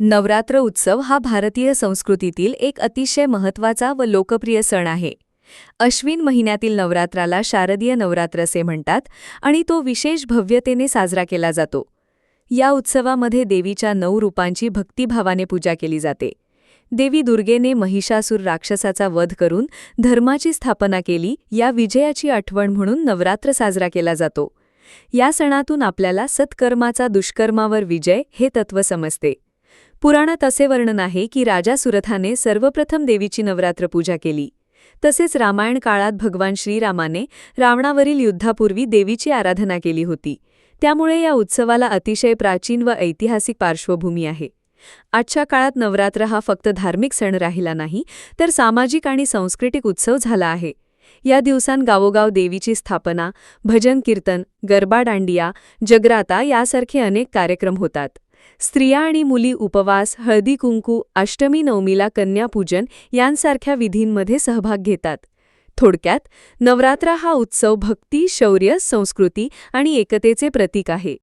नवरात्र उत्सव हा भारतीय संस्कृतीतील एक अतिशय महत्त्वाचा व लोकप्रिय सण आहे. अश्विन महिन्यातील नवरात्राला शारदीय नवरात्र असे म्हणतात आणि तो विशेष भव्यतेने साजरा केला जातो. या उत्सवामध्ये देवीच्या नऊ रूपांची भक्तिभावाने पूजा केली जाते. देवी दुर्गेने महिषासूर राक्षसाचा वध करून धर्माची स्थापना केली या विजयाची आठवण म्हणून नवरात्र साजरा केला जातो. या सणातून आपल्याला सत्कर्माचा दुष्कर्मावर विजय हे तत्व समजते. पुराणात असे वर्णन आहे की राजा सुरथाने सर्वप्रथम देवीची नवरात्र पूजा केली. तसेच रामायण काळात भगवान श्रीरामाने रावणावरील युद्धापूर्वी देवीची आराधना केली होती. त्यामुळे या उत्सवाला अतिशय प्राचीन व ऐतिहासिक पार्श्वभूमी आहे. आजच्या काळात नवरात्र हा फक्त धार्मिक सण राहिला नाही तर सामाजिक आणि सांस्कृतिक उत्सव झाला आहे. या दिवसांत गावोगाव देवीची स्थापना भजन कीर्तन गरबा दांडिया जगराता यासारखे अनेक कार्यक्रम होतात. स्त्रिया आणि मुली उपवास हळदी कुंकू अष्टमी नवमीला कन्यापूजन यांसारख्या विधींमध्ये सहभाग घेतात. थोडक्यात नवरात्र हा उत्सव भक्ती शौर्य संस्कृती आणि एकतेचे प्रतीक आहे.